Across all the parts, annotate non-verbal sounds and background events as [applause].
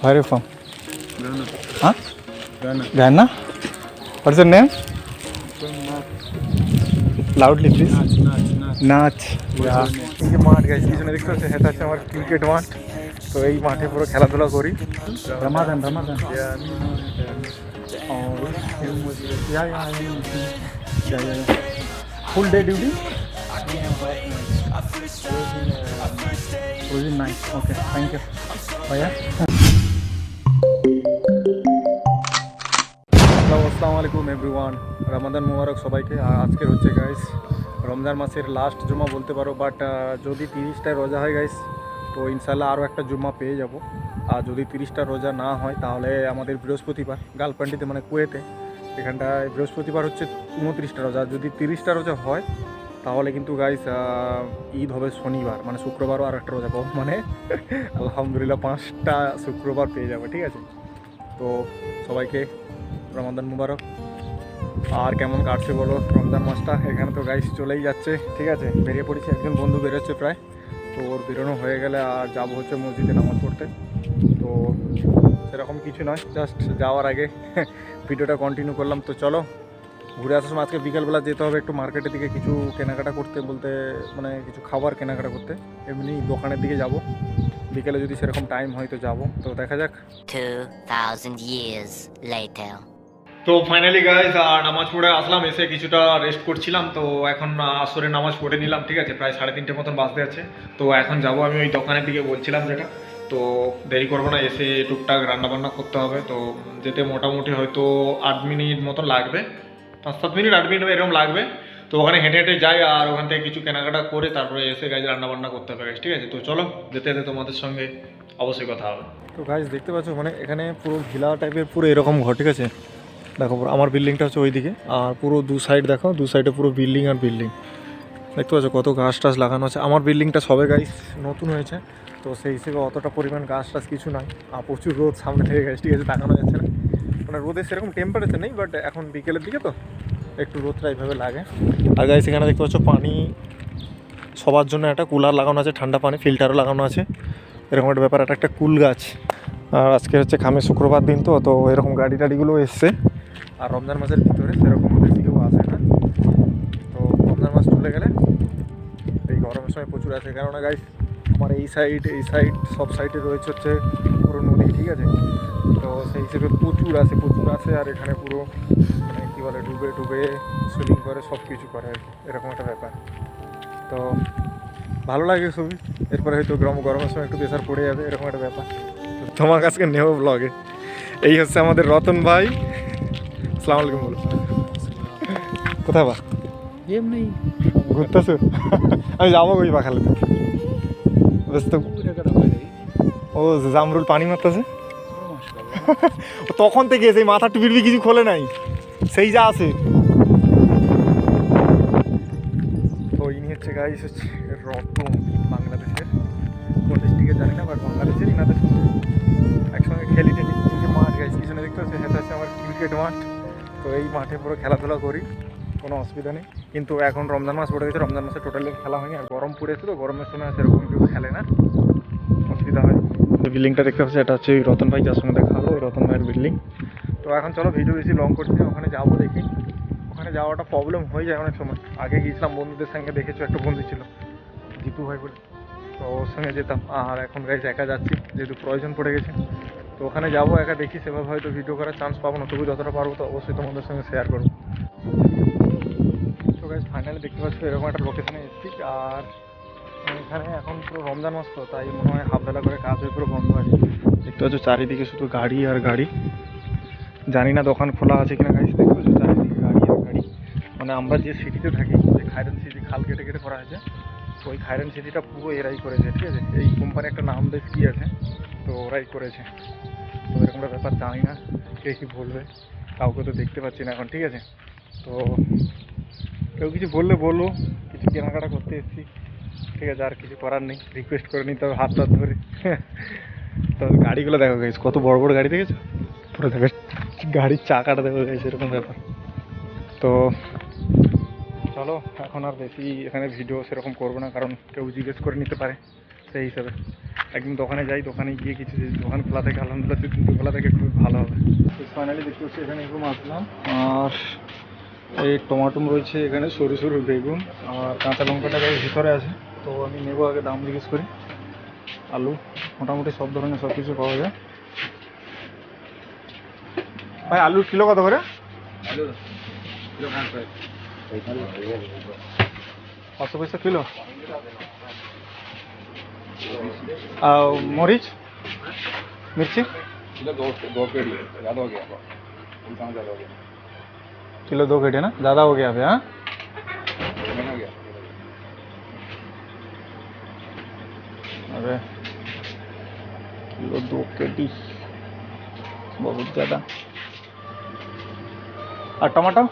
Where are you from? Ghana. Huh? Ghana. Ghana? What's your name? Loudly, please. Natch, natch, natch. নাচ এই যে মাঠ গাইছে পিছনে দেখতে পাচ্ছি এটা হচ্ছে আমার ক্রিকেট মাঠ তো এই মাঠে পুরো খেলাধুলা করি Ramadan Ramadan Yeah, me, full day duty closing night okay thank you ভাইয়া আলাইকুম এভরিওয়ান রমাদান মুবারক সবাইকে। আজকের হচ্ছে গাইস রমজান মাসের লাস্ট জুমা বলতে পারো বাট যদি তিরিশটায় রোজা হয় গাইস তো ইনশাল্লাহ আরও একটা জুম্মা পেয়ে যাব। আর যদি তিরিশটা রোজা না হয়, তাহলে আমাদের বৃহস্পতিবার গার্লফ্রেন্ডিতে মানে কুয়েতে, এখানটায় বৃহস্পতিবার হচ্ছে উনত্রিশটা রোজা। যদি তিরিশটা রোজা হয়, তাহলে কিন্তু গাইস ঈদ হবে শনিবার মানে শুক্রবারও আর একটা রোজা পাবো। মানে আলহামদুলিল্লাহ পাঁচটা শুক্রবার পেয়ে যাবে, ঠিক আছে? তো সবাইকে রমাদান মুবারক। আর কেমন কাটছে বলো? রমজান মাসটা এখানে তো গাইস চলেই যাচ্ছে ঠিক আছে? বেরিয়ে পড়েছি একজন বন্ধু বেরোচ্ছে প্রায়। তো ওর বেরোনো হয়ে গেলে আর যাব হচ্ছে মসজিদে নামাজ পড়তে। তো সেরকম কিছু নয় জাস্ট যাওয়ার আগে [laughs] ভিডিওটা কন্টিনিউ করলাম। তো চলো ঘুরে আসার সময় আজকে বিকেলবেলা যেতে হবে একটু মার্কেটের দিকে কিছু কেনাকাটা করতে বলতে মানে কিছু খাবার কেনাকাটা করতে। এমনি দোকানের দিকে যাব। বিকেলে যদি সেরকম টাইম হয় তো যাব। তো দেখা যাক। 2,000 years later. তো ফাইনালি গাইজ নামাজ পড়ে আসলাম, এসে কিছুটা রেস্ট করছিলাম, তো এখন আসরে নামাজ পড়ে নিলাম, ঠিক আছে? প্রায় সাড়ে তিনটে মতন বাজতে আছে। তো এখন যাব আমি ওই দোকানের দিকে বলছিলাম যেটা। তো দেরি করব না, এসে টুকটাক রান্নাবান্না করতে হবে। তো যেতে মোটামুটি হয়তো আট মিনিট মতন লাগবে। পাঁচ সাত মিনিট, আট মিনিট এরকম লাগবে। তো ওখানে হেঁটে হেঁটে যাই আর ওখান থেকে কিছু কেনাকাটা করে তারপরে এসে গাইজ রান্নাবান্না করতে হবে ঠিক আছে? তো চলো, যেতে যেতে তোমাদের সঙ্গে অবশ্যই কথা হবে। তো গাইজ দেখতে পাচ্ছ মানে এখানে পুরো ভিলা টাইপের পুরো এরকম ঘর, ঠিক আছে? দেখো আমার বিল্ডিংটা হচ্ছে ওইদিকে, আর পুরো দু সাইড দেখো, দু সাইডে পুরো বিল্ডিং আর বিল্ডিং। দেখতে পাচ্ছ কত গাছ টাছ লাগানো আছে। আমার বিল্ডিংটা সবে গাইস নতুন হয়েছে, তো সেই হিসেবে অতটা পরিমাণ গাছ টাছ কিছু নাই। আর প্রচুর রোদ সামনে থেকে গেছে, ঠিক আছে তাকানো যাচ্ছে না। মানে রোদের সেরকম টেম্পারেচার নেই বাট এখন বিকেলের দিকে তো একটু রোদটা এইভাবে লাগে। আর গাইস এখানে দেখতে পাচ্ছ পানি, সবার জন্য একটা কুলার লাগানো আছে, ঠান্ডা পানি ফিল্টারও লাগানো আছে। এরকম একটা ব্যাপার একটা একটা কুল গাছ। আর আজকে হচ্ছে খামে শুক্রবার দিন তো তো এরকম গাড়ি টাড়িগুলো এসছে। আর রমজান মাসের ভিতরে সেরকম বেশি কেউ আসে না। তো রমজান মাস চলে গেলে এই গরমের সময় প্রচুর আসে। কেননা গাইস আমার এই সাইড এই সাইড সব সাইডে রয়েছে হচ্ছে পুরো নদী, ঠিক আছে? তো সেই হিসেবে প্রচুর আসে প্রচুর আসে। আর এখানে পুরো মানে কী বলে, ডুবে ডুবে সুইমিং করে সব কিছু করে আর এরকম একটা ব্যাপার। তো ভালো লাগে খুবই। এরপরে হয়তো গরম, গরমের সময় একটু প্রেশার পড়ে যাবে, এরকম একটা ব্যাপার। তোমার কাছকে নেব ব্লগে এই হচ্ছে আমাদের রতন ভাই। আসসালামু আলাইকুম বলো। কোথায় বা? এমনি। ঘুরতেছো? আমি যাব ওই বাখালে বেশ তো ও জামরুল পানি মারতেছে? ও তখন থেকে সেই মাথা টুপির কিছু খোলে নাই। সেই যা আছে। তো ইনি হচ্ছে গাইস হচ্ছে রতন বাংলাদেশের। কোন ডিস্ট্রিক্টে জানি না বাট বাংলাদেশের ইনাদের সঙ্গে একসঙ্গে খেলি টেলি। মাঠ গাইস পিছনে দেখতে পাচ্ছি সেটা হচ্ছে আমার ক্রিকেট মাঠ। তো এই মাঠে পুরো খেলাধুলা করি, কোনো অসুবিধা নেই। কিন্তু এখন রমজান মাস পড়ে গেছে, রমজান মাসে টোটালি খেলা হয়নি। আর গরম পড়েছে তো, গরমের সময় সেরকম কেউ খেলে না। অসুবিধা হয়। বিল্ডিংটা দেখতে পাচ্ছি, এটা হচ্ছে রতন ভাই যার সঙ্গে দেখা হলো রতন ভাইয়ের বিল্ডিং তো এখন চলো ভিডিও বেশি লং করছি ওখানে যাব দেখি। ওখানে যাওয়াটা প্রবলেম হয়ে যায় অনেক সময়। আগে গিয়েছিলাম, বন্ধুদের সঙ্গে দেখেছ, একটা বন্ধু ছিল, জিতু ভাই বলে। তো ওর সঙ্গে যেতাম। আর এখন গাইজ একা যাচ্ছি, যেহেতু প্রয়োজন পড়ে গেছে। তো ওখানে যাব, একা দেখি, সেভাবে হয়তো ভিডিও করার চান্স পাবো না। তবু যতটা পারব তো অবশ্যই তোমাদের সঙ্গে শেয়ার করব। তো ফাইনালি দেখতে পাচ্ছি, এরকম একটা লোকেশনে এসেছি। আর এখানে এখন পুরো রমজান মাস তো, তাই মনে হয় হাফ বেলা করে কাজ হয়ে পুরো বন্ধ আছে। দেখতে পাচ্ছ চারিদিকে শুধু গাড়ি আর গাড়ি। জানি না দোকান খোলা আছে কিনা গাইজ দেখতে পাচ্ছ চারিদিকে গাড়ি আর গাড়ি। মানে আমরা যে সিটিতে থাকি, যে খাইরান সিটি খাল কেটে কেটে করা হয়েছে ওই খাইরান সিটিটা পুরো এরাই করেছে, ঠিক আছে? এই কোম্পানি একটা নাম বেশ কি আছে? তো ওরাই করেছে। তো এরকম ব্যাপার জানি না, কে কী বলবে, কাউকে তো দেখতে পাচ্ছি না এখন, ঠিক আছে? তো কেউ কিছু বললে বলব কিছু কেনাকাটা করতে এসেছি, ঠিক আছে, আর কিছু করার নেই রিকোয়েস্ট করে নিতে হবে, হাত হাত ধরে। তো গাড়িগুলো দেখো গেছে কত বড় বড় গাড়ি দেখেছ? পুরো দেখো, গাড়ির চাকাটা দেখো গেছে এরকম ব্যাপার। তো চলো, এখন আর বেশি এখানে ভিডিও সেরকম করব না, কারণ কেউ জিজ্ঞেস করে নিতে পারে। সেই হিসাবে। একদিন দোকানে যাই, দোকানে গিয়ে কিছু দোকান খোলা থাকে, আলহামদুলিল্লাহ দুটো খোলা থাকে খুব ভালো হবে। ফাইনালি দেখতে পাচ্ছি এখানে এরকম আসলাম। আর এই টমাটম রয়েছে এখানে, সরু সরু বেগুন, আর কাঁচা লঙ্কাটা ভিতরে আছে। তো আমি নেব আগে দাম জিজ্ঞেস করি। আলু, মোটামুটি সব ধরনের সব কিছু পাওয়া যায়। ভাই, আলুর কিলো কত করে? পাঁচশো পয়সা কিলো? और मोरिच मिर्ची दो पेड़ी ज़्यादा हो गया। किलो दो पेड़ी ना? ज़्यादा हो गया भैया हाँ? अरे किलो दो केटी बहुत ज़्यादा। और टमाटर?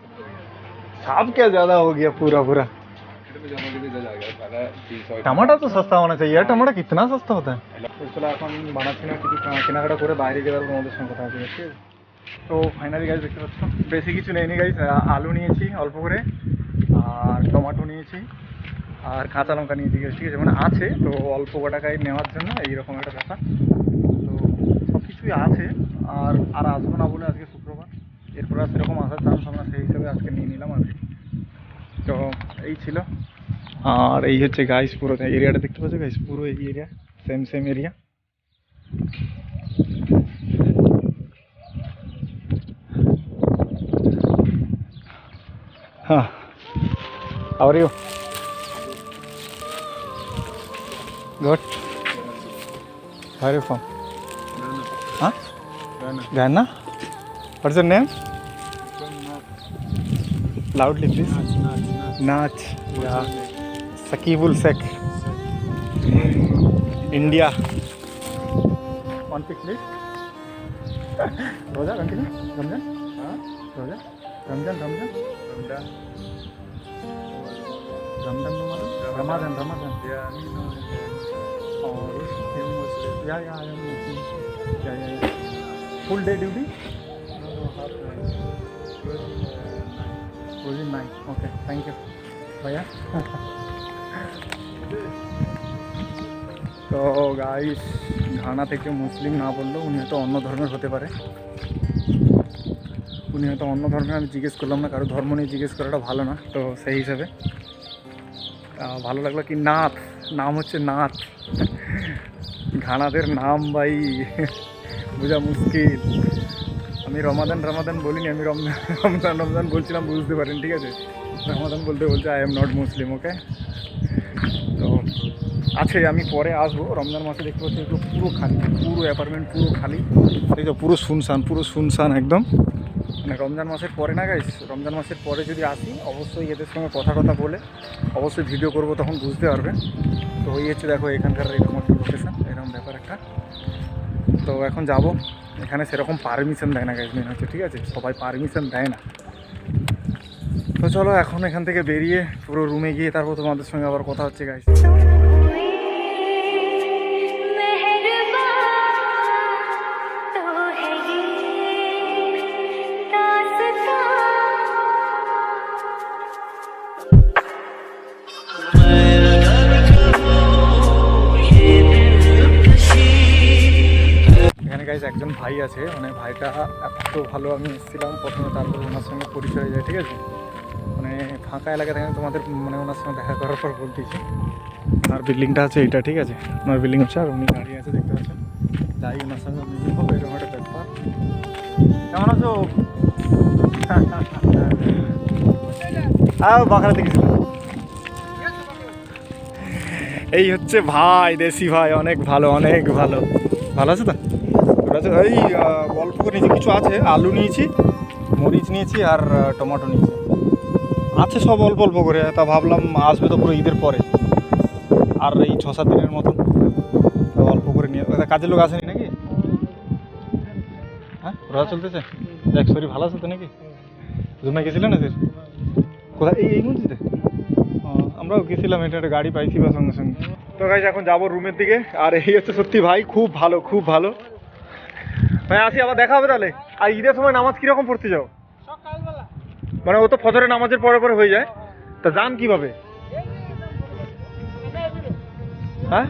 पहले पाँच सौ आज ही दे देंगे कल का ज़्यादा हो गया सब क्या ज़्यादा हो गया पूरा पूरा मार्केट में जाने के लिए जा गया पहले तीन सौ टमाटर तो सस्ता होना चाहिए यार टमाटर कितना सस्ता होता है তো চলো এখন বানাচ্ছি না কিছু কা- কেনাকাটা করে বাইরে গিয়ে তারপর তোমাদের সঙ্গে কথা হবে ঠিক আছে তো ফাইনালি গাইজ দেখতে পাচ্ছ বেশি কিছু নেইনি গাইজ আলু নিয়েছি অল্প করে আর টমেটো নিয়েছি আর কাঁচা লঙ্কা নিয়েছি guys, ঠিক আছে মানে আছে তো অল্প টাকায় নেওয়ার জন্য এইরকম একটা ব্যাপার তো সব কিছুই আছে আর আর আসবো না বলে আজকে শুক্রবার এরপর আর সেরকম আসার চান্স আমরা সেই হিসাবে আজকে নিয়ে নিলাম আর কি। তো এই ছিল। আর এই হচ্ছে গাইস পুরো এরিয়াটা দেখতে পাচ্ছ গাইস পুরো এই এরিয়া সেম সেম এরিয়া হ্যাঁ। আবার you good Where are you from? Huh? What's your name? Loudly, please. Nach. Yeah. Sakibul Sek. India. One pic, please. Roja, continue. Ramjan? Roja? Ramjan, Ramjan? Ramjan. Ramjan, Ramadan, Ramadan. Yeah, Oh, yeah, yeah, I am Muslim. Yeah, yeah, yeah. Full day duty? Closing nine. Okay, thank you. Bhaiya. তো guys Ghana থেকে Muslim না বললেও উনি হয়তো অন্য ধর্মের হতে পারে উনি হয়তো অন্য ধর্মের আমি জিজ্ঞেস করলাম না কারও ধর্ম নিয়ে জিজ্ঞেস করাটা ভালো না তো সেই হিসাবে ভালো লাগল কি নাথ নাম হচ্ছে নাথ ঘানাদের নাম ভাই বোঝা মুশকিল আমি রমাদান রমাদান বলিনি, আমি রমজান রমজান রমজান বলছিলাম, বুঝতে পারেন, ঠিক আছে? রমাদান বলতে বলছে I am not Muslim okay তো আছে, আমি পরে আসব। রমজান মাসে দেখতে পাচ্ছি এগুলো পুরো খালি, পুরো অ্যাপার্টমেন্ট পুরো খালি। এই তো পুরো শুনশান পুরো শুনশান একদম। মানে রমজান মাসের পরে না গাইস রমজান মাসের পরে যদি আসি, অবশ্যই এদের সঙ্গে কথা কথা বলে, অবশ্যই ভিডিও করব, তখন বুঝতে পারবেন তো ওই হচ্ছে, দেখো, এখানকার এরকম একটা লোকেশন এরকম ব্যাপার একটা। তো এখন যাব। এখানে সেরকম পারমিশন দেয় না গাইজ মেন হচ্ছে, ঠিক আছে? সবাই পারমিশন দেয় না। তো চলো, এখন এখান থেকে বেরিয়ে পুরো রুমে গিয়ে তারপর তোমাদের সঙ্গে আবার কথা হচ্ছে গাইজ গাইজ একজন ভাই আছে মানে ভাইটা এত ভালো আমি এসেছিলাম, প্রথমে তারপর ওনার সঙ্গে পরিচয় হয়ে যায়, ঠিক আছে? মানে ফাঁকা এলাকা থেকে তোমাদের মানে ওনার সঙ্গে দেখা করার পর বলতেছি। আর বিল্ডিংটা আছে এইটা ঠিক আছে? ওনার বিল্ডিং হচ্ছে, আর উনি দাঁড়িয়ে আছে, দেখতে পাচ্ছেন? যাই, ওনার সঙ্গে মিলিং হবে, এরকম একটা ব্যাপার। কেমন আছো? আও বাঁকড়া দেখেছিলাম এই হচ্ছে ভাই, দেশি ভাই, অনেক ভালো অনেক ভালো। ভালো আছে তো? আছে। এই অল্প করে নিয়েছি কিছু আছে আলু নিয়েছি মরিচ নিয়েছি আর টমেটো নিয়েছি। আছে সব অল্প অল্প করে তা ভাবলাম আসবে তো পুরো ঈদের পরে। আর এই ছ সাত দিনের মতন। অল্প করে নিয়ে কাজের লোক আসেনি নাকি? হ্যাঁ রোজা চলতেছে? দেখ শরীর ভালো আছে তো নাকি? জুমে গেছিলেন না কোথায়? এই এই ও, আমরাও গেছিলাম এটা একটা গাড়ি পাইছি বা সঙ্গে সঙ্গে। তো গাইজ এখন যাব রুমের দিকে। আর এই হচ্ছে সত্যি ভাই খুব ভালো খুব ভালো। ভাই আসি আবার দেখা হবে তাহলে। আর ঈদের সময় নামাজ কীরকম পড়তে যাও? মানে ও তো ফজরের নামাজের পরে পরে হয়ে যায়। তা যান কীভাবে? হ্যাঁ?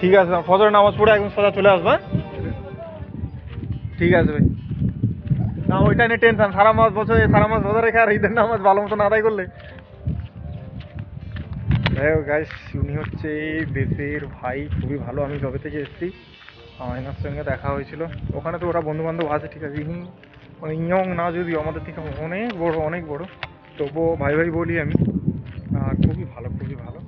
ঠিক আছে ফজরের নামাজ পড়ে একদম সোজা চলে আসবা। ঠিক আছে ভাই। না ওইটা নিয়ে টেনশন সারা মাস বছর সারা মাস রোজা রেখে আর ঈদের নামাজ ভালো মতন আদায় করলে। যাই হোক গাইস উনি হচ্ছে দেশের ভাই খুবই ভালো। আমি যবে থেকে এসেছি। আয়নার সঙ্গে দেখা হয়েছিল। ওখানে তো ওরা বন্ধু বান্ধব আছে, ঠিক আছে। ইনি মানে ইয়ং না যদিও, আমাদের থেকে অনেক বড় অনেক বড়। তবুও ভাই ভাই বলি আমি। আর খুবই ভালো খুবই ভালো।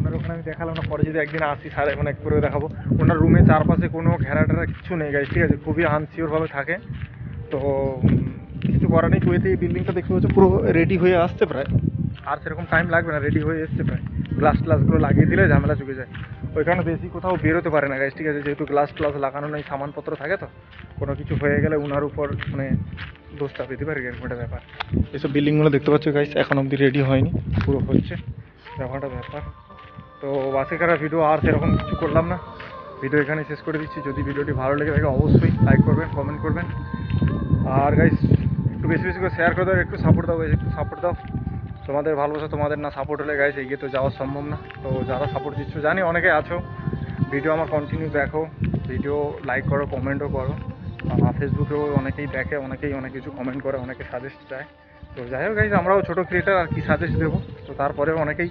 ওনার ওখানে আমি দেখালাম না, পরে যদি একদিন আসি সারে মানে করে দেখাবো। ওনার রুমে চারপাশে কোনো ঘেরা টেরা কিছু নেই গাইস ঠিক আছে? খুবই আনসিওরভাবে থাকে। তো কিছু করার নেই। কুয়েতে এই বিল্ডিংটা দেখতে পাচ্ছ, পুরো রেডি হয়ে আসছে প্রায়। আর সেরকম টাইম লাগবে না রেডি হয়ে এসছে প্রায়। গ্লাস ট্লাসগুলো লাগিয়ে দিলে ঝামেলা চুকে যায়। ওইখানে বেশি কোথাও বেরোতে পারে না গাইস ঠিক আছে? যেহেতু গ্লাস ট্লাস লাগানো নেই সামানপত্র থাকে তো কোনো কিছু হয়ে গেলে উনার উপর মানে দোষটা পেতে পারে এরকম একটা ব্যাপার। এসব বিল্ডিংগুলো দেখতে পাচ্ছ গাইস এখন অবধি রেডি হয়নি পুরো হচ্ছে। ব্যাপারটা ব্যাপার। তো বাসে কারা ভিডিও আর সেরকম কিছু করলাম না। ভিডিও এখানে শেষ করে দিচ্ছি। যদি ভিডিওটি ভালো লেগে থাকে অবশ্যই লাইক করবেন কমেন্ট করবেন। আর গাইস একটু বেশি বেশি করে শেয়ার করে দাও একটু সাপোর্ট দাও একটু সাপোর্ট দাও। তোমাদের ভালোবাসা তোমাদের না সাপোর্ট হলে গাইস এগিয়ে তো যাওয়া সম্ভব না। তো যারা সাপোর্ট দিচ্ছ, জানি অনেকে আছো। ভিডিও আমার কন্টিনিউ দেখো। ভিডিও লাইক করো কমেন্টও করো। ফেসবুকেও অনেকেই দেখে, অনেকেই অনেক কিছু কমেন্ট করে, অনেকে সাজেস্ট দেয়। তো যাই হোক গাইজ আমরাও ছোটো ক্রিয়েটার আর কি সাজেস্ট দেবো? তো তারপরেও অনেকেই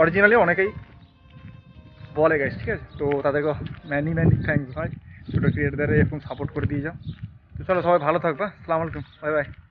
অরিজিনালি অনেকেই বলে গাইজ ঠিক আছে? তো তাদেরকে ম্যানি ম্যানি থ্যাংকস হয় ছোটো ক্রিয়েটারদের এরকম সাপোর্ট করে দিয়ে যাও। তো চলো সবাই ভালো থাকবা। আসসালামু আলাইকুম। Bye bye